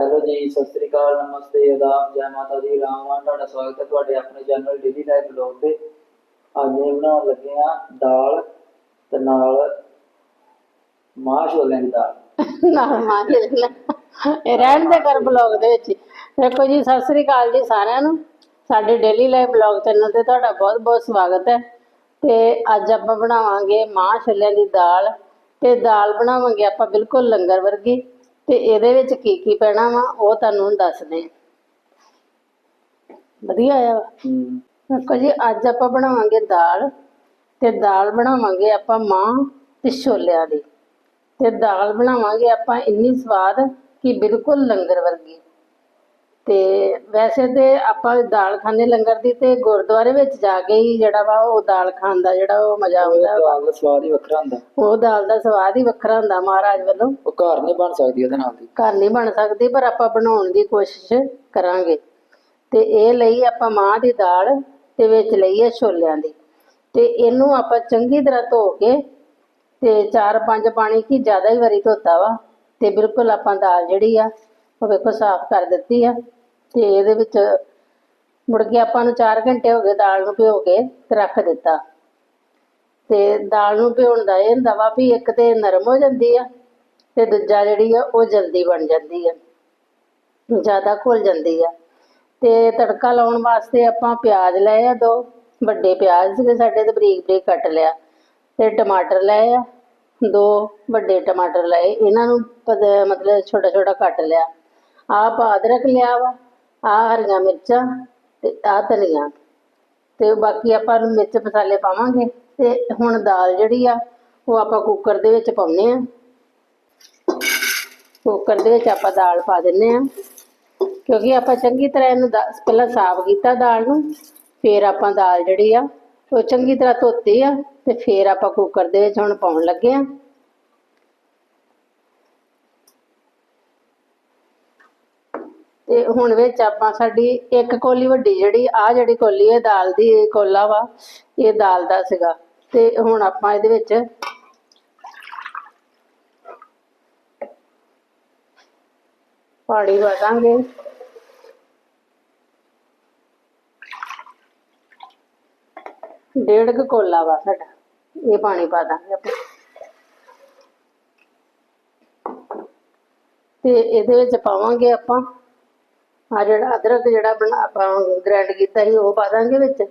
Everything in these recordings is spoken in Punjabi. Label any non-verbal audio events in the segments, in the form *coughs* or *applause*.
ਹੈਲੋ ਜੀ, ਸਤਿ ਸ੍ਰੀ ਅਕਾਲ, ਨਮਸਤੇ, ਆਦਾਬ, ਜੈ ਮਾਤਾ ਦੀ ਰਾਮਵਾਨ ਤੁਹਾਡਾ ਸਵਾਗਤ ਹੈ ਤੁਹਾਡੇ ਆਪਣੇ ਚੈਨਲ ਡੇਲੀ ਲਾਈਫ ਬਲੌਗ ਤੇ। ਅੱਜ ਇਹ ਬਣਾਉਣ ਲੱਗੇ ਆ ਦਾਲ ਤੇ ਨਾਲ ਮਾਂ ਛੋਲਿਆਂ ਦੀ ਦਾਲ। ਨਾ ਮਾਂ ਜੀ ਇਹ ਰਹਿਣ ਦੇ ਕਰ ਬਲੌਗ ਦੇ ਵਿੱਚ ਦੇਖੋ ਜੀ, ਸਤਿ ਸ੍ਰੀ ਅਕਾਲ ਜੀ ਸਾਰਿਆਂ ਨੂੰ। ਸਾਡੇ ਡੇਲੀ ਲਾਈਫ ਬਲੌਗ ਚੈਨਲ ਤੇ ਤੁਹਾਡਾ ਬਹੁਤ ਬਹੁਤ ਸਵਾਗਤ ਹੈ। ਤੇ ਅੱਜ ਆਪਾਂ ਬਣਾਵਾਂਗੇ ਮਾਂ ਛੋਲਿਆਂ ਦੀ ਦਾਲ। ਤੇ ਦਾਲ ਬਣਾਵਾਂਗੇ ਆਪਾਂ ਬਿਲਕੁਲ ਲੰਗਰ ਵਰਗੀ। ਤੇ ਇਹਦੇ ਵਿੱਚ ਕੀ ਕੀ ਪੈਣਾ ਵਾ ਉਹ ਤੁਹਾਨੂੰ ਦੱਸਦੇ ਹਾਂ ਵਧੀਆ ਆ ਦੇਖੋ ਜੀ ਅੱਜ ਆਪਾਂ ਬਣਾਵਾਂਗੇ ਦਾਲ ਤੇ ਦਾਲ ਬਣਾਵਾਂਗੇ ਆਪਾਂ ਮਾਂ ਤੇ ਛੋਲਿਆਂ ਦੀ। ਤੇ ਦਾਲ ਬਣਾਵਾਂਗੇ ਆਪਾਂ ਇੰਨੀ ਸਵਾਦ ਕਿ ਬਿਲਕੁਲ ਲੰਗਰ ਵਰਗੀ। ਤੇ ਵੈਸੇ ਤੇ ਆਪਾਂ ਦਾਲ ਖਾਣੇ ਲੰਗਰ ਦੀ ਤੇ ਗੁਰਦੁਆਰੇ ਵਿੱਚ ਜਾ ਕੇ ਹੀ ਜਿਹੜਾ ਵਾ ਉਹ ਦਾਲ ਖਾਣ ਦਾ ਜਿਹੜਾ ਉਹ ਮਜ਼ਾ ਆਉਂਦਾ। ਵਾ। ਦਾਲ ਦਾ ਸਵਾਦ ਹੀ ਵੱਖਰਾ ਹੁੰਦਾ। ਉਹ ਦਾਲ ਦਾ ਸਵਾਦ ਹੀ ਵੱਖਰਾ ਹੁੰਦਾ ਮਹਾਰਾਜ ਵੱਲੋਂ। ਉਹ ਘਰ ਨਹੀਂ ਬਣ ਸਕਦੀ ਉਹਦੇ ਨਾਲ ਦੀ। ਘਰ ਨਹੀਂ ਬਣ ਸਕਦੀ ਪਰ ਆਪਾਂ ਬਣਾਉਣ ਦੀ ਕੋਸ਼ਿਸ਼ ਕਰਾਂਗੇ। ਤੇ ਇਹ ਲਈ ਆਪਾਂ ਮਾਂ ਦੀ ਦਾਲ ਤੇ ਵਿੱਚ ਲਈ ਹੈ ਛੋਲਿਆਂ ਦੀ। ਤੇ ਇਹਨੂੰ ਆਪਾਂ ਚੰਗੀ ਤਰ੍ਹਾਂ ਧੋ ਕੇ ਤੇ ਚਾਰ ਪੰਜ ਪਾਣੀ ਕੀ ਜ਼ਿਆਦਾ ਹੀ ਵਾਰੀ ਧੋਤਾ ਵਾ। ਤੇ ਬਿਲਕੁਲ ਆਪਾਂ ਦਾਲ ਜਿਹੜੀ ਆ ਉਹ ਵੇਖੋ ਸਾਫ਼ ਕਰ ਦਿੱਤੀ ਆ। ਤੇ ਇਹਦੇ ਵਿੱਚ ਮੁੜ ਕੇ ਆਪਾਂ ਨੂੰ 4 ਘੰਟੇ ਹੋ ਗਏ ਦਾਲ ਨੂੰ ਭਿਓ ਕੇ ਤੇ ਰੱਖ ਦਿੱਤਾ। ਤੇ ਦਾਲ ਨੂੰ ਭਿਉਣ ਦਾ ਇਹ ਹੁੰਦਾ ਵਾ ਵੀ ਇੱਕ ਤੇ ਨਰਮ ਹੋ ਜਾਂਦੀ ਆ ਤੇ ਦੂਜਾ ਜਿਹੜੀ ਆ ਉਹ ਜਲਦੀ ਬਣ ਜਾਂਦੀ ਆ, ਜ਼ਿਆਦਾ ਘੁਲ ਜਾਂਦੀ ਆ। ਤੇ ਤੜਕਾ ਲਾਉਣ ਵਾਸਤੇ ਆਪਾਂ ਪਿਆਜ਼ ਲਏ ਆ ਦੋ, ਵੱਡੇ ਪਿਆਜ਼ ਸੀਗੇ ਸਾਡੇ ਤੇ ਬਰੀਕ ਬਰੀਕ ਕੱਟ ਲਿਆ। ਤੇ ਟਮਾਟਰ ਲਏ ਆ, ਦੋ ਵੱਡੇ ਟਮਾਟਰ ਲਏ, ਇਹਨਾਂ ਨੂੰ ਮਤਲਬ ਛੋਟਾ ਛੋਟਾ ਕੱਟ ਲਿਆ। ਆਹ ਅਦਰਕ ਲਿਆ ਵਾ ਆਹ ਹਰੀਆਂ ਮਿਰਚਾਂ ਤੇ ਆਹ ਧਨੀਆ। ਤੇ ਬਾਕੀ ਆਪਾਂ ਨੂੰ ਮਿਰਚ ਮਸਾਲੇ ਪਾਵਾਂਗੇ ਤੇ ਹੁਣ ਦਾਲ ਜਿਹੜੀ ਆ, ਉਹ ਆਪਾਂ ਕੁੱਕਰ ਦੇ ਵਿੱਚ ਪਾਉਨੇ ਆ। ਕੁੱਕਰ ਦੇ ਵਿੱਚ ਆਪਾਂ ਦਾਲ ਪਾ ਦਿੰਨੇ ਆ। ਕਿਉਂਕਿ ਆਪਾਂ ਚੰਗੀ ਤਰ੍ਹਾਂ ਇਹਨੂੰ ਦਾ- ਪਹਿਲਾਂ ਸਾਫ਼ ਕੀਤਾ ਦਾਲ ਨੂੰ, ਫਿਰ ਆਪਾਂ ਦਾਲ ਜਿਹੜੀ ਆ, ਉਹ ਚੰਗੀ ਤਰ੍ਹਾਂ ਧੋਤੀ ਆ ਤੇ ਫਿਰ ਆਪਾਂ ਕੁੱਕਰ ਦੇ ਵਿੱਚ ਹੁਣ ਪਾਉਣ ਲੱਗੇ ਆ। ਤੇ ਹੁਣ ਵਿੱਚ ਆਪਾਂ ਸਾਡੀ ਇੱਕ ਕੋਲੀ ਵੱਡੀ ਜਿਹੜੀ ਆ ਜਿਹੜੀ ਕੋਲੀ ਹੈ ਦਾਲ ਦੀ ਕੋਲਾ ਵਾ, ਇਹ ਦਾਲ ਦਾ ਸੀਗਾ। ਤੇ ਹੁਣ ਆਪਾਂ ਇਹਦੇ ਵਿੱਚ ਪਾਣੀ ਪਾ ਦਾਂਗੇ। ਡੇਢ ਕੁ ਕੋਲਾ ਵਾ ਸਾਡਾ, ਇਹ ਪਾਣੀ ਪਾ ਦਾਂਗੇ ਆਪਾਂ। ਤੇ ਇਹਦੇ ਵਿੱਚ ਪਾਵਾਂਗੇ ਆਪਾਂ ਆ ਜਿਹੜਾ ਅਦਰਕ ਜਿਹੜਾ ਬਣਾ ਆਪਾਂ ਗ੍ਰਾਈਂਡ ਕੀਤਾ ਸੀ, ਉਹ ਪਾ ਦਾਂਗੇ ਵਿੱਚ।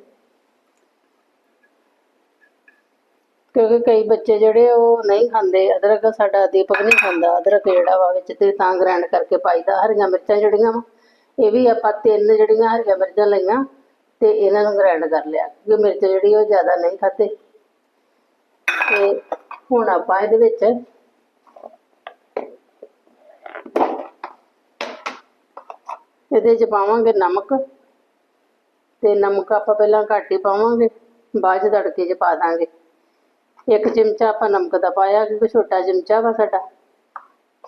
ਕਿਉਂਕਿ ਕਈ ਬੱਚੇ ਜਿਹੜੇ ਉਹ ਨਹੀਂ ਖਾਂਦੇ। ਅਦਰਕ ਸਾਡਾ ਦੀਪਕ ਨਹੀਂ ਖਾਂਦਾ। ਅਦਰਕ ਜਿਹੜਾ ਵਾ ਵਿੱਚ ਤੇ ਤਾਂ ਗ੍ਰਾਈਂਡ ਕਰਕੇ ਪਾਈਦਾ ਹਰੀਆਂ ਮਿਰਚਾਂ ਜਿਹੜੀਆਂ ਵਾ, ਇਹ ਵੀ ਆਪਾਂ ਤਿੰਨ ਜਿਹੜੀਆਂ ਹਰੀਆਂ ਮਿਰਚਾਂ ਲਈਆਂ ਤੇ ਇਹਨਾਂ ਨੂੰ ਗ੍ਰਾਈਂਡ ਕਰ ਲਿਆ। ਕਿਉਂਕਿ ਮਿਰਚ ਜਿਹੜੀ ਉਹ ਜ਼ਿਆਦਾ ਨਹੀਂ ਖਾਤੇ ਤੇ ਹੁਣ ਆਪਾਂ ਇਹਦੇ ਵਿੱਚ ਇਹਦੇ 'ਚ ਪਾਵਾਂਗੇ ਨਮਕ। ਤੇ ਨਮਕ ਆਪਾਂ ਪਹਿਲਾਂ ਘੱਟ ਹੀ ਪਾਵਾਂਗੇ, ਬਾਅਦ 'ਚ ਤੜਕੇ 'ਚ ਪਾ ਦਾਂਗੇ। ਇੱਕ ਚਮਚਾ ਆਪਾਂ ਨਮਕ ਦਾ ਪਾਇਆ, ਕਿਉਂਕਿ ਛੋਟਾ ਚਮਚਾ ਵਾ ਸਾਡਾ।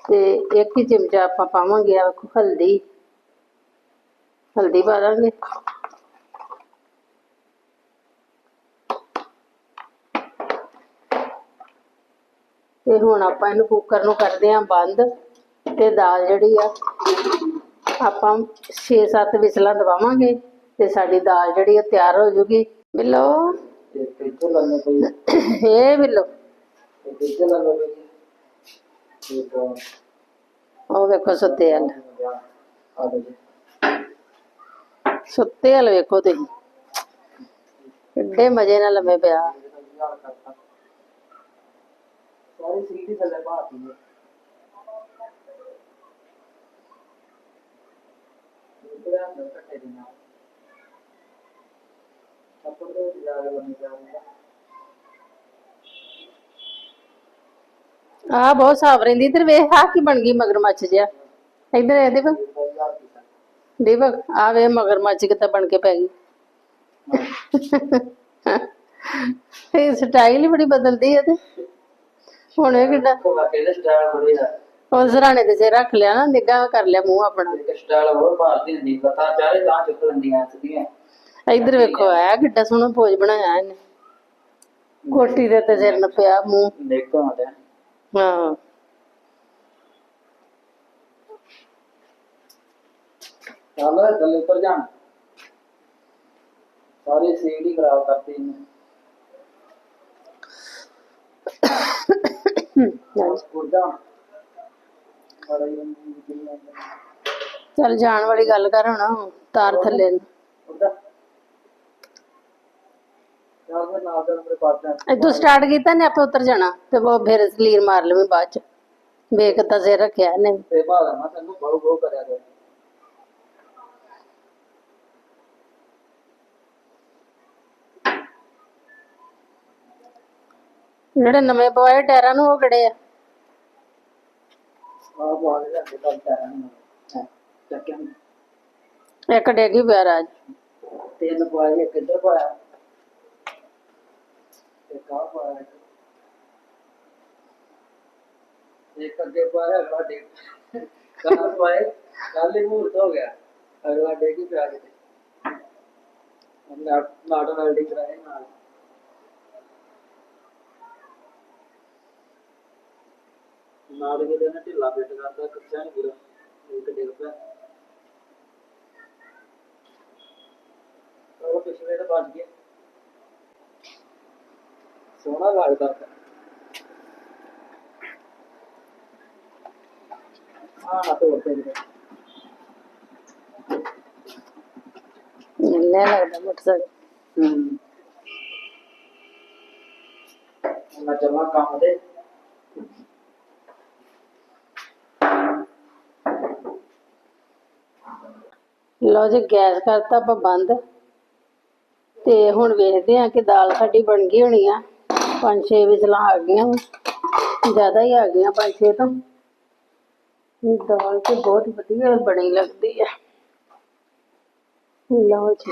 ਤੇ ਇੱਕ ਹੀ ਚਮਚਾ ਆਪਾਂ ਪਾਵਾਂਗੇ ਆ ਹਲਦੀ। ਹਲਦੀ ਪਾ ਦਾਂਗੇ। ਤੇ ਹੁਣ ਆਪਾਂ ਇਹਨੂੰ ਕੁੱਕਰ ਨੂੰ ਕਰਦੇ ਆਂ ਬੰਦ, ਤੇ ਦਾਲ ਜਿਹੜੀ ਆ ਆਪਾਂ 6-7 ਵਿਸਲਾਂ ਦਵਾਵਾਂਗੇ ਤੇ ਸਾਡੀ ਦਾਲ ਜਿਹੜੀ ਆ ਤਿਆਰ ਹੋ ਜੂਗੀ। ਮਿਲੋ ਪਈ ਇਹ ਮਿਲੋ ਪਈ ਉਹ ਵੇਖੋ ਸੁੱਤੇ ਹਲ ਸੁੱਤੇ ਹਲ ਵੇਖੋ ਤੁਸੀਂ। ਕਿੱਡੇ ਮਜ਼ੇ ਨਾਲ ਲੰਮੇ ਪਿਆ। ਸਾਰੀ ਸੀਟੀ ਥੱਲੇ ਪਾਤੀ ਹੈ ਇਤਰਾ ਅੰਦਰ ਕੱਟੇ ਦੇ ਆ ਬਹੁਤ ਸਾਫ਼ ਰਹਿੰਦੀ, ਇਧਰ ਵੇਖ ਆ ਕੀ ਬਣ ਗਈ ਮਗਰਮੱਛ ਜਿਹਾ। ਇਧਰ ਇਹ ਦੇਖ। ਦੀਪਕ ਆ ਵੇ ਮਗਰਮੱਛ ਕਿੱਦਾਂ ਬਣ ਕੇ ਪੈ ਗਈ। ਇਹ ਸਟਾਈਲ ਹੀ ਬੜੀ ਬਦਲਦੀ ਹੈ ਤੇ। ਹੁਣ ਇਹ ਕਿੱਡਾ ਕੋ ਬਾਕੀ ਸਟਾਈਲ ਥੋੜੀ ਆ। ਉਹ ਸਰਾਣੇ ਤੇ ਸੇ ਰੱਖ ਲਿਆ ਨਾ ਨਿੱਘਾ ਕਰ ਲਿਆ ਮੂੰਹ ਆਪਣਾ। ਇੱਕ ਸਟਾਈਲ ਹੋਰ ਮਾਰਦੀ ਹੁੰਦੀ ਪਤਾ ਚਾਰੇ ਤਾਂ ਚੁੱਕ ਲੈਂਦੀਆਂ ਸਿੱਧੀਆਂ ਇਧਰ ਵੇਖੋ ਆ ਕਿੱਡਾ ਸੋਹਣਾ ਪੋਜ ਬਣਾਇਆ ਇਹਨੇ। ਕੋਟੀ ਦੇ ਤੇ ਸਿਰ ਨਪਿਆ ਮੂੰਹ। ਦੇਖੋ ਆਂਦੇ ਹਾਂ। ਚੱਲ ਥੱਲੇ ਉੱਤਰ ਜਾਣ। ਸਾਰੇ ਸੀਟ ਹੀ ਖਰਾਬ ਕਰਤੀ ਇਹਨੇ। *coughs* ਉੱਤਰ ਜਾ ਬੜਾ ਹੀ ਰੰਗੀ ਜਿਹੀ ਆਉਂਦਾ ਚੱਲ ਜਾਣ ਵਾਲੀ ਗੱਲ ਕਰ ਹੁਣ ਤਾਰ ਥੱਲੇ। ਨੂੰ। ਉੱਤਰ ਚੱਲ ਫਿਰ ਨਾਲ ਦਾ ਮੇਰੇ ਪਾਸ ਜਾ ਇੱਥੋਂ ਸਟਾਰਟ ਕੀਤਾ ਨੇ ਆਪੇ ਉੱਤਰ ਜਾਣਾ। ਤੇ ਉਹ ਫਿਰ ਸਲੀਰ ਮਾਰ ਲਵੇਂ ਬਾਅਦ ਚ। ਵੇਖ ਤਾਂ ਸਿਰ ਰੱਖਿਆ ਨੇ ਤੇ ਬਾਹਰ ਨਾ ਤੈਨੂੰ ਬਹੁ ਬਹੁ ਕਰਿਆ ਕਰ। ਜਿਹੜੇ ਨਵੇਂ ਪਵਾਏ ਟਾਇਰਾਂ ਨੂੰ ਉਹ ਕਿਹੜੇ ਆ ਆਹ ਬਾਹਰ ਲੈ ਕੇ ਚੱਲ ਟਾਇਰਾਂ ਨੂੰ ਹਾਂ ਚੱਕਿਆ ਨੀ। ਇੱਕ ਡੇਗੀ ਪਿਆ ਤੇਲ ਪਵਾਇਆ ਕਿੱਧਰ ਪਾਇਆ ਤੇ ਕਾ ਪਾਇਆ ਇੱਕ ਅੱਗੇ ਪਾਇਆ ਅਗਲਾ ਡੇ ਕੱਲ ਪਾਏ ਕੱਲ ਹੀ ਮੂਰਤ ਹੋ ਗਿਆ। ਅਗਲਾ ਡੇਗੀ ਕੀ ਪਿਆ ਕਿਤੇ। ਨਾਟ ਨਾਟ ਵੈਲਡਿੰਗ ਕਰਾਏ ਨਾਲ। ਨਾੜ ਕੇ ਦੇਣਾ ਢਿੱਲਾ ਫਿੱਟ ਕਰਦਾ ਕੱਚਾ ਨਹੀਂ ਪੂਰਾ ਇੱਕ ਡਿੱਗ ਪਿਆ ਉਹ ਪਿਛਲੇ ਤਾਂ ਬਣ ਲਓ ਜੀ, ਗੈਸ ਕਰਤਾ ਆਪਾਂ ਬੰਦ। ਤੇ ਹੁਣ ਵੇਖਦੇ ਆ ਕਿ ਦਾਲ ਸਾਡੀ ਬਣ ਗਈ ਹੋਣੀ ਆ। ਪੰਜ ਛੇ ਵਿਸਲਾਂ ਆ ਗਈਆਂ ਜ਼ਿਆਦਾ ਹੀ ਆ ਗਈਆਂ ਪੰਜ ਛੇ ਤੋਂ। ਇਹ ਦਾਲ ਤੇ ਬਹੁਤ ਵਧੀਆ ਬਣੀ ਲੱਗਦੀ ਆ। ਲਓ ਜੀ।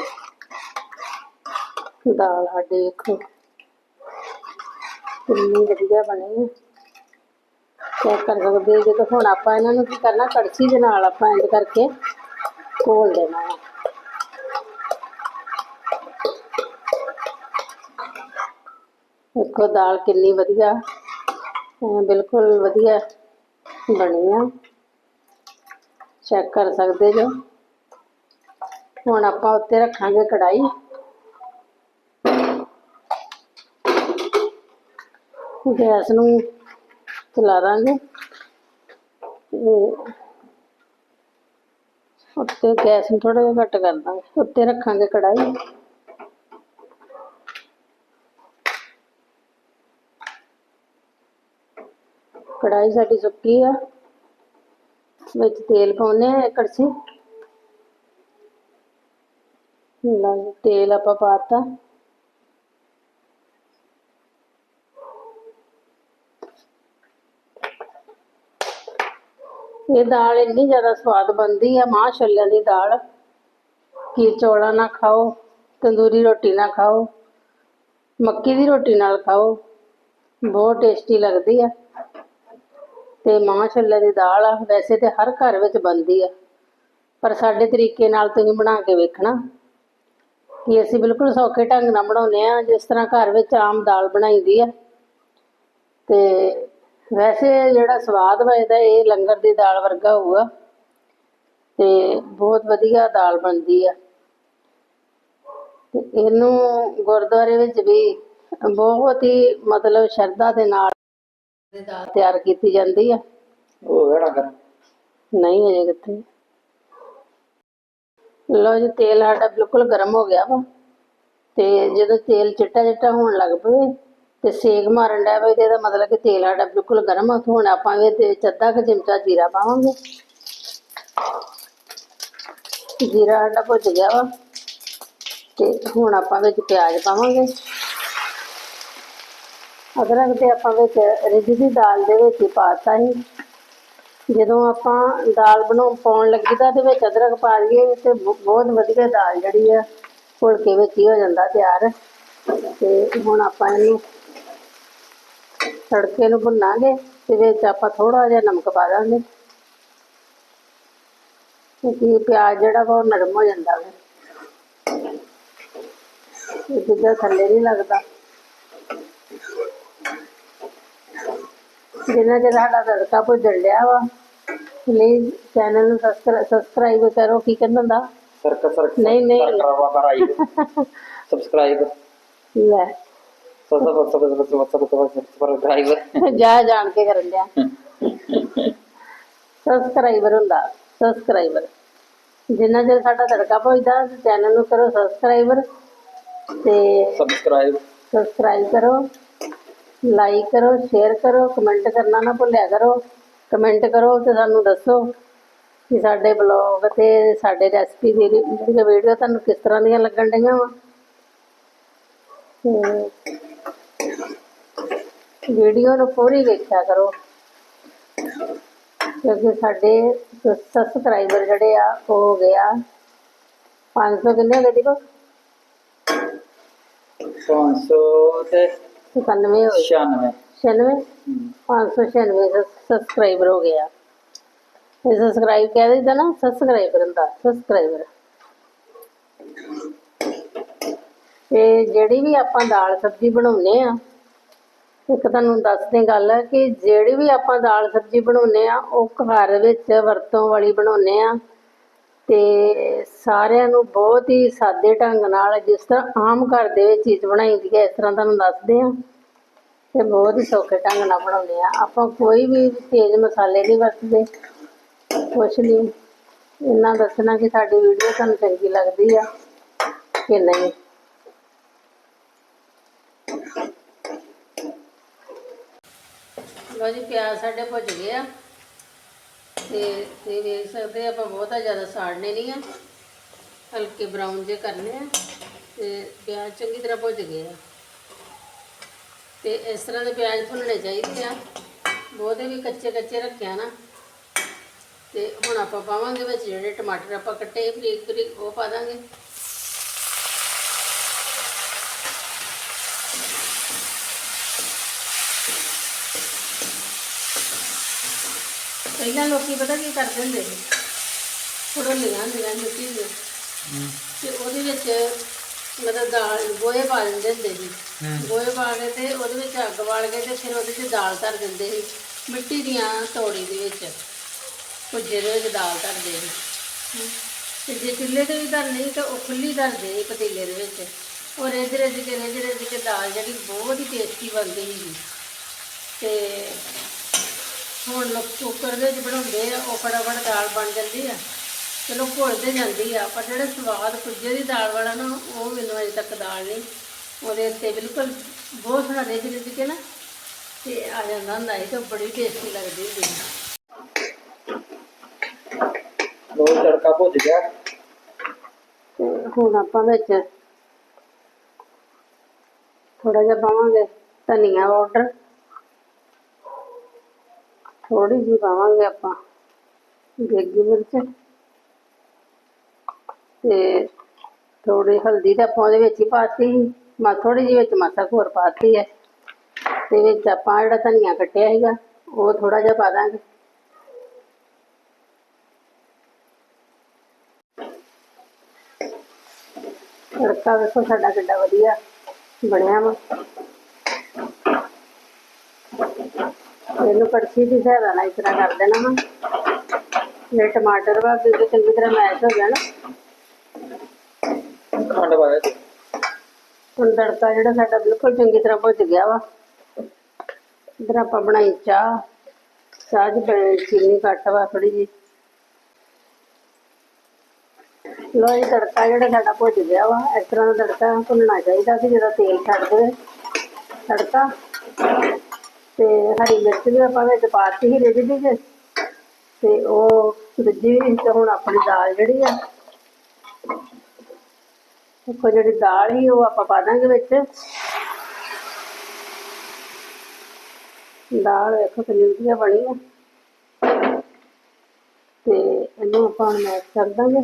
ਦਾਲ ਸਾਡੀ ਦੇਖੋ। ਕਿੰਨੀ ਵਧੀਆ ਬਣੀ ਹੈ ਚੈੱਕ ਕਰ ਸਕਦੇ ਹੋ ਜਦੋਂ ਹੁਣ ਆਪਾਂ ਇਹਨਾਂ ਨੂੰ ਕੀ ਕਰਨਾ? ਕੜਛੀ ਦੇ ਨਾਲ ਆਪਾਂ ਇੰਜ ਕਰਕੇ ਘੋਲ ਦੇਣਾ ਹੈ। ਦੇਖੋ, ਦਾਲ ਕਿੰਨੀ ਵਧੀਆ ਬਿਲਕੁਲ ਵਧੀਆ ਬਣੀ ਆ। ਚੈੱਕ ਕਰ ਸਕਦੇ ਜੋ। ਹੁਣ ਆਪਾਂ ਉੱਤੇ ਰੱਖਾਂਗੇ ਕੜਾਈ ਗੈਸ ਨੂੰ ਚਲਾ ਦਾਂਗੇ ਤੇ ਉੱਤੇ ਗੈਸ ਨੂੰ ਥੋੜਾ ਜਿਹਾ ਘੱਟ ਕਰ ਦਾਂਗੇ, ਉੱਤੇ ਰੱਖਾਂਗੇ ਕੜਾਈ ਕੜਾਈ ਸਾਡੀ ਸੁੱਕੀ ਆ, ਵਿੱਚ ਤੇਲ ਪਾਉਨੇ ਆ ਇੱਕ ਕੜਛੀ। ਲਓ ਤੇਲ ਆਪਾਂ ਪਾਤਾ ਇਹ ਦਾਲ ਇੰਨੀ ਜ਼ਿਆਦਾ ਸਵਾਦ ਬਣਦੀ ਆ ਮਾਂ ਛੋਲਿਆਂ ਦੀ ਦਾਲ। ਕਿ ਚੌਲਾਂ ਨਾਲ ਖਾਓ, ਤੰਦੂਰੀ ਰੋਟੀ ਨਾਲ ਖਾਓ, ਮੱਕੀ ਦੀ ਰੋਟੀ ਨਾਲ ਖਾਓ, ਬਹੁਤ ਟੇਸਟੀ ਲੱਗਦੀ ਆ। ਤੇ ਮਾਂ ਛੋਲਿਆਂ ਦੀ ਦਾਲ ਆ, ਵੈਸੇ ਤੇ ਹਰ ਘਰ ਵਿੱਚ ਬਣਦੀ ਆ, ਪਰ ਸਾਡੇ ਤਰੀਕੇ ਨਾਲ ਤੁਸੀਂ ਬਣਾ ਕੇ ਵੇਖਣਾ। ਕਿ ਅਸੀਂ ਬਿਲਕੁਲ ਸੌਖੇ ਢੰਗ ਨਾਲ ਬਣਾਉਂਦੇ ਆ, ਜਿਸ ਤਰ੍ਹਾਂ ਘਰ ਵਿੱਚ ਆਮ ਦਾਲ ਬਣਾਈਦੀ ਆ। ਤੇ ਵੈਸੇ ਜਿਹੜਾ ਸਵਾਦ ਵਾ ਇਹਦਾ ਇਹ ਲੰਗਰ ਦੀ ਦਾਲ ਵਰਗਾ ਹੋਊਗਾ। ਤੇ ਬਹੁਤ ਵਧੀਆ ਦਾਲ ਬਣਦੀ ਆ। ਤੇ ਇਹਨੂੰ ਗੁਰਦੁਆਰੇ ਵਿੱਚ ਵੀ ਬਹੁਤ ਹੀ ਮਤਲਬ ਸ਼ਰਧਾ ਦੇ ਨਾਲ ਇਹ ਦਾਲ ਤਿਆਰ ਕੀਤੀ ਜਾਂਦੀ ਆ। ਉਹ ਵੇੜਾ ਕਰ। ਨਹੀਂ ਅਜੇ ਕਿੱਥੇ। ਲਓ ਜੀ ਤੇਲ ਸਾਡਾ ਬਿਲਕੁਲ ਗਰਮ ਹੋ ਗਿਆ ਵਾ। ਤੇ ਜਦੋਂ ਤੇਲ ਚਿੱਟਾ ਚਿੱਟਾ ਹੋਣ ਲੱਗ ਪਵੇ ਤੇ ਸੇਕ ਮਾਰਨ ਦਾ ਵੇ, ਇਹਦਾ ਮਤਲਬ ਕਿ ਤੇਲ ਸਾਡਾ ਬਿਲਕੁਲ ਗਰਮ ਆ ਹੁਣ ਆਪਾਂ ਇਹਦੇ ਵਿੱਚ ਅੱਧਾ ਕੁ ਚਮਚਾ ਜੀਰਾ ਪਾਵਾਂਗੇ। ਜੀਰਾ ਸਾਡਾ ਭੁੱਜ ਗਿਆ ਵਾ, ਤੇ ਹੁਣ ਆਪਾਂ ਵਿੱਚ ਪਿਆਜ਼ ਪਾਵਾਂਗੇ। ਅਦਰਕ ਤੇ ਆਪਾਂ ਵਿੱਚ ਰਿੱਝਦੀ ਦਾਲ ਦੇ ਵਿੱਚ ਹੀ ਪਾਤਾ ਸੀ। ਜਦੋਂ ਆਪਾਂ ਦਾਲ ਬਣਾਉਣ ਪਾਉਣ ਲੱਗੀ ਤਾਂ ਤੇ ਵਿੱਚ ਅਦਰਕ ਪਾ ਲਈਏ ਤੇ ਬਹੁਤ ਵਧੀਆ ਦਾਲ ਜਿਹੜੀ ਆ, ਫੁਲਕੇ ਵਿੱਚ ਹੀ ਹੋ ਜਾਂਦਾ ਤਿਆਰ। ਤੇ ਹੁਣ ਆਪਾਂ ਇਹਨੂੰ ਤੜਕੇ ਨੂੰ ਭੁੰਨਾਂਗੇ ਤੇ ਵਿੱਚ ਆਪਾਂ ਥੋੜਾ ਜਿਹਾ ਨਮਕ ਪਾ ਦਾਂਗੇ। ਕਿਉਂਕਿ ਪਿਆਜ਼ ਜਿਹੜਾ ਵਾ ਉਹ ਨਰਮ ਹੋ ਜਾਂਦਾ ਵਾ। ਇਹ ਦੂਜਾ ਥੱਲੇ ਨਹੀਂ ਲੱਗਦਾ। ਜਿੰਨਾ ਚਿਰ ਸਾਡਾ ਤੜਕਾ ਭੁੱਜਣ ਡਿਆ ਵਾ ਪਲੀਜ਼ ਚੈਨਲ ਨੂੰ ਸਬਸਕ੍ਰਾਈਬ ਕਰੋ ਕੀ ਕਹਿੰਦਾ ਹੁੰਦਾ? ਸਰਕ ਸਰਕ ਨਹੀਂ, ਨਹੀਂ। ਸਬਸਕ੍ਰਾਈਬ ਲੈ। ਸਬ ਸਬ ਸਬ ਸਬ ਸਬ ਸਬ ਸਬ ਸਬਸਕ੍ਰਾਈਬ ਜਾ ਜਾਣ ਕੇ ਕਰਨ ਲਿਆ ਸਬਸਕ੍ਰਾਈਬਰ ਹੁੰਦਾ ਸਬਸਕ੍ਰਾਈਬਰ ਜਿੰਨਾ ਚਿਰ ਸਾਡਾ ਤੜਕਾ ਪਹੁੰਚਦਾ ਚੈਨਲ ਨੂੰ ਕਰੋ ਸਬਸਕ੍ਰਾਈਬਰ ਤੇ ਸਬਸਕ੍ਰਾਈਬ ਸਬਸਕ੍ਰਾਈਬ ਕਰੋ ਲਾਈਕ ਕਰੋ ਸ਼ੇਅਰ ਕਰੋ ਕਮੈਂਟ ਕਰਨਾ ਨਾ ਭੁੱਲਿਆ ਕਰੋ। ਕਮੈਂਟ ਕਰੋ ਤੇ ਸਾਨੂੰ ਦੱਸੋ ਕਿ ਸਾਡੇ ਬਲੌਗ ਤੇ ਸਾਡੇ ਰੈਸਪੀ ਦੀ ਵੀਡੀਓ ਤੁਹਾਨੂੰ ਕਿਸ ਤਰ੍ਹਾਂ ਦੀਆਂ ਲੱਗਣ ਡਈਆਂ ਵਾ। ਤੇ ਵੀਡੀਓ ਨੂੰ ਪੂਰੀ ਵੇਖਿਆ ਕਰੋ। ਕਿਉਂਕਿ ਸਾਡੇ ਸਬਸਕ੍ਰਾਈਬਰ ਜਿਹੜੇ ਆ ਉਹ ਹੋ ਗਿਆ 500 ਕਿੰਨੇ ਹੋ ਗਏ। ਦੀਪਕ 500 ਤੇ 97 ਹੋਏ 96 96 596 ਸਬਸਕ੍ਰਾਈਬਰ ਹੋ ਗਿਆ ਇਹ ਸਬਸਕ੍ਰਾਈਬ ਕਹਿ ਦਿੰਦਾ ਨਾ? ਸਬਸਕ੍ਰਾਈਬਰ ਹੁੰਦਾ ਸਬਸਕ੍ਰਾਈਬਰ ਤੇ ਜਿਹੜੀ ਵੀ ਆਪਾਂ ਦਾਲ ਸਬਜ਼ੀ ਬਣਾਉਨੇ ਆ ਇੱਕ ਤੁਹਾਨੂੰ ਦੱਸਦੇ ਗੱਲ ਕਿ ਜਿਹੜੀ ਵੀ ਆਪਾਂ ਦਾਲ ਸਬਜ਼ੀ ਬਣਾਉਨੇ ਆ, ਉਹ ਘਰ ਵਿੱਚ ਵਰਤੋਂ ਵਾਲੀ ਬਣਾਉਨੇ ਆ। ਤੇ ਸਾਰਿਆਂ ਨੂੰ ਬਹੁਤ ਹੀ ਸਾਦੇ ਢੰਗ ਨਾਲ ਜਿਸ ਤਰ੍ਹਾਂ ਆਮ ਘਰ ਦੇ ਵਿੱਚ ਚੀਜ਼ ਬਣਾਈਦੀ ਹੈ, ਇਸ ਤਰ੍ਹਾਂ ਤੁਹਾਨੂੰ ਦੱਸਦੇ ਆ। ਤੇ ਬਹੁਤ ਹੀ ਸੌਖੇ ਢੰਗ ਨਾਲ ਬਣਾਉਂਦੇ ਆ। ਆਪਾਂ ਕੋਈ ਵੀ ਤੇਜ਼ ਮਸਾਲੇ ਨਹੀਂ ਵਰਤਦੇ, ਕੁਛ ਨਹੀਂ। ਇੰਨਾ ਦੱਸਣਾ ਕਿ ਸਾਡੀ ਵੀਡੀਓ ਤੁਹਾਨੂੰ ਚੰਗੀ ਲੱਗਦੀ ਆ ਕਿ ਨਹੀਂ। ਲੋ ਜੀ ਪਿਆਜ਼ ਸਾਡੇ ਭੁੱਜ ਗਏ ਆ। ਤੇ ਤੇ ਵੇਖ ਸਕਦੇ ਆਪਾਂ ਬਹੁਤਾ ਜ਼ਿਆਦਾ ਸਾੜਨੇ ਨਹੀਂ ਆ। ਹਲਕੇ ਬਰਾਊਨ ਜੇ ਕਰਨੇ ਆ। ਤੇ ਪਿਆਜ਼ ਚੰਗੀ ਤਰ੍ਹਾਂ ਭੁੱਜ ਗਏ ਆ। ਤੇ ਇਸ ਤਰ੍ਹਾਂ ਦੇ ਪਿਆਜ਼ ਭੁੰਨਣੇ ਚਾਹੀਦੇ ਆ। ਬਹੁਤੇ ਵੀ ਕੱਚੇ ਕੱਚੇ ਰੱਖਿਆ ਨਾ। ਤੇ ਹੁਣ ਆਪਾਂ ਪਾਵਾਂਗੇ ਵਿੱਚ ਜਿਹੜੇ ਟਮਾਟਰ ਆਪਾਂ ਕੱਟੇ, ਬਰੀਕ ਬਰੀਕ ਉਹ ਪਾ ਦਾਂਗੇ। ਪਹਿਲਾਂ ਲੋਕੀ ਪਤਾ ਕੀ ਕਰਦੇ ਹੁੰਦੇ ਸੀ? ਫੜੋਲੀਆਂ ਹੁੰਦੀਆਂ ਸੀ ਮਿੱਟੀ ਦੀਆਂ ਤੇ ਉਹਦੇ ਵਿੱਚ ਮਤਲਬ ਦਾਲ ਗੋਹੇ ਪਾ ਦਿੰਦੇ ਹੁੰਦੇ ਸੀ। ਗੋਹੇ ਪਾ ਕੇ ਤੇ ਉਹਦੇ ਵਿੱਚ ਅੱਗ ਬਾਲ ਕੇ ਤੇ ਫਿਰ ਉਹਦੇ 'ਚ ਦਾਲ ਧਰ ਦਿੰਦੇ ਸੀ। ਮਿੱਟੀ ਦੀਆਂ ਤੌੜੀ ਦੇ ਵਿੱਚ। ਭੁੱਜੇ ਦੇ ਵਿੱਚ ਦਾਲ ਧਰਦੇ ਸੀ। ਹਮ, ਤੇ ਜੇ ਚੁੱਲ੍ਹੇ ਤੇ ਵੀ ਧਰਨੀ ਤਾਂ ਉਹ ਖੁੱਲੀ ਧਰਦੇ ਸੀ ਪਤੀਲੇ ਦੇ ਵਿੱਚ। ਉਹ ਰਿੱਝ ਰਿੱਝ ਕੇ ਰਿੱਝ ਰਿੱਝ ਕੇ ਦਾਲ ਜਿਹੜੀ ਬਹੁਤ ਹੀ ਟੇਸਟੀ ਬਣਦੀ ਸੀ। ਤੇ ਹੁਣ ਲੋਕ ਕੁੱਕਰ ਦੇ ਵਿੱਚ ਬਣਾਉਂਦੇ ਆ ਉਹ ਫਟਾਫਟ ਦਾਲ ਬਣ ਜਾਂਦੀ ਆ। ਚਲੋ ਘੁਲਦੇ ਜਾਂਦੀ ਆ ਪਰ ਜਿਹੜਾ ਸਵਾਦ ਪੁੱਜੇ ਦੀ ਦਾਲ ਵਾਲਾ ਨਾ ਉਹ ਮੈਨੂੰ ਅਜੇ ਤੱਕ ਦਾਲ ਨਹੀਂ। ਉਹਦੇ ਉੱਤੇ ਬਿਲਕੁਲ ਬਹੁਤ ਸੋਹਣਾ ਰਿੱਝ ਰਿੱਝ ਕੇ ਨਾ ਤੇ ਆ ਜਾਂਦਾ ਹੁੰਦਾ ਸੀ ਤੇ ਬੜੀ ਟੇਸਟੀ ਲੱਗਦੀ ਹੁੰਦੀ ਸੀ। ਲੋ ਤੜਕਾ ਭੁੱਜ ਗਿਆ? ਤੇ ਹੁਣ ਆਪਾਂ ਵਿੱਚ ਥੋੜਾ ਜਿਹਾ ਪਾਵਾਂਗੇ ਧਨੀਆ ਪਾਊਡਰ। ਥੋੜੀ ਜਿਹੀ ਪਾਵਾਂਗੇ ਆਪਾਂ, ਦੇਗੀ ਮਿਰਚ। ਤੇ ਥੋੜੀ ਹਲਦੀ ਤਾਂ ਆਪਾਂ ਉਹਦੇ ਵਿੱਚ ਹੀ ਪਾਤੀ ਮਾ ਥੋੜੀ ਜਿਹੀ ਵਿੱਚ ਮਾਸਾ ਹੋਰ ਪਾਤੀ ਹੈ। ਤੇ ਵਿੱਚ ਆਪਾਂ ਜਿਹੜਾ ਧਨੀਆ ਕੱਟਿਆ ਸੀਗਾ, ਉਹ ਥੋੜਾ ਜਿਹਾ ਪਾ ਦਾਂਗੇ। ਤੜਕਾ ਵੇਖੋ ਸਾਡਾ ਕਿੱਡਾ ਵਧੀਆ ਬਣਿਆ ਵਾ। ਇਹਨੂੰ ਕੜਛੀ ਦੀ ਸਹਾਇਤਾ ਨਾਲ ਇਸ ਤਰ੍ਹਾਂ ਕਰ ਦੇਣਾ ਵਾ ਇਹ ਟਮਾਟਰ ਵਾ ਕਿਉਂਕਿ ਚੰਗੀ ਤਰ੍ਹਾਂ ਮੈਸ਼ ਹੋ ਗਿਆ ਨਾ ਖੰਡ ਪਾਇਆ ਹੁਣ ਤੜਕਾ ਜਿਹੜਾ ਸਾਡਾ ਬਿਲਕੁਲ ਚੰਗੀ ਤਰ੍ਹਾਂ ਭੁੱਜ ਗਿਆ ਵਾ। ਇਧਰ ਆਪਾਂ ਬਣਾਈ ਚਾਹ। ਚਾਹ 'ਚ ਚੀਨੀ ਘੱਟ ਵਾ ਥੋੜੀ ਜੀ ਲੋ ਇਹ ਤੜਕਾ ਜਿਹੜਾ ਸਾਡਾ ਭੁੱਜ ਗਿਆ ਵਾ ਇਸ ਤਰ੍ਹਾਂ ਦਾ ਤੜਕਾ ਭੁੰਨਣਾ ਚਾਹੀਦਾ ਸੀ ਜਦੋਂ ਤੇਲ ਛੱਡ ਦੇਵੇ। ਤੜਕਾ। ਤੇ ਹਰੀ ਮਿਰਚ ਵੀ ਆਪਾਂ ਵਿੱਚ ਪਾਤੀ ਹੀ ਰੇਡੀ ਦੀ ਤੇ ਉਹ ਦੂਜੀ ਵੀ ਤੇ ਹੁਣ ਆਪਣੀ ਦਾਲ ਜਿਹੜੀ ਆ, ਦੇਖੋ ਜਿਹੜੀ ਦਾਲ ਹੀ ਉਹ ਆਪਾਂ ਪਾ ਦਾਂਗੇ ਵਿੱਚ। ਦਾਲ ਵੇਖੋ ਕਿੰਨੀ ਵਧੀਆ ਬਣੀ ਆ। ਤੇ ਇਹਨੂੰ ਆਪਾਂ ਮੈਸ਼ ਕਰ ਦਾਂਗੇ।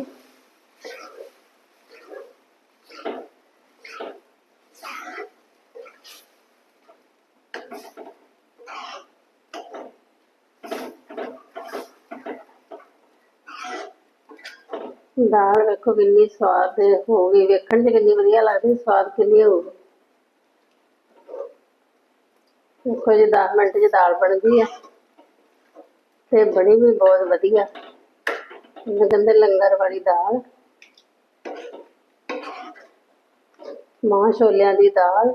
ਦਾਲ ਵੇਖੋ ਕਿੰਨੀ ਸਵਾਦ ਹੋ ਗਈ, ਵੇਖਣ 'ਚ ਕਿੰਨੀ ਵਧੀਆ ਲੱਗਦੀ, ਸਵਾਦ ਕਿੰਨੀ ਹੋਊਗੀ। ਦੇਖੋ ਜੀ 10 ਮਿੰਟ 'ਚ ਦਾਲ ਬਣ ਗਈ ਆ, ਤੇ ਬਣੀ ਵੀ ਬਹੁਤ ਵਧੀਆ। ਕਹਿੰਦੇ ਲੰਗਰ ਵਾਲੀ ਦਾਲ। ਮਾਂ ਛੋਲਿਆਂ ਦੀ ਦਾਲ।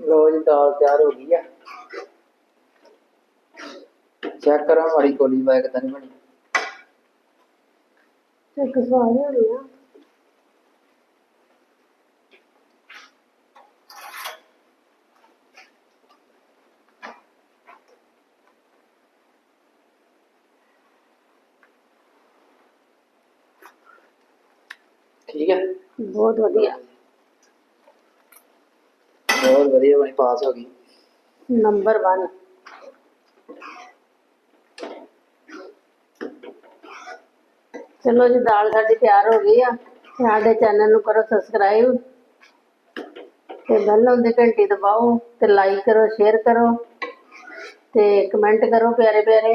ਲੋ ਜੀ, ਦਾਲ ਤਿਆਰ ਹੋ ਗਈ ਆ। ਚੈੱਕ ਕਰਾਂ ਮਾੜੀ ਕੋਲੀ ਬਾਇਕ ਤਾਂ ਨਹੀਂ ਬਣੀ ਇੱਕ ਸਵਾਦ ਹੋਣੀ ਆ ਠੀਕ ਹੈ ਬਹੁਤ ਵਧੀਆ ਬਹੁਤ ਵਧੀਆ ਬਣੀ ਪਾਸ ਹੋ ਗਈ ਨੰਬਰ 1 ਚਲੋ ਜੀ, ਦਾਲ ਸਾਡੀ ਤਿਆਰ ਹੋ ਗਈ ਆ। ਸਾਡੇ ਚੈਨਲ ਨੂੰ ਕਰੋ ਸਬਸਕ੍ਰਾਈਬ ਤੇ ਬੈਲ ਦੇ ਘੰਟੀ ਦਬਾਓ ਤੇ ਲਾਈਕ ਕਰੋ ਸ਼ੇਅਰ ਕਰੋ। ਤੇ ਕਮੈਂਟ ਕਰੋ ਪਿਆਰੇ ਪਿਆਰੇ।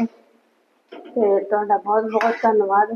ਤੇ ਤੁਹਾਡਾ ਬਹੁਤ ਬਹੁਤ ਧੰਨਵਾਦ।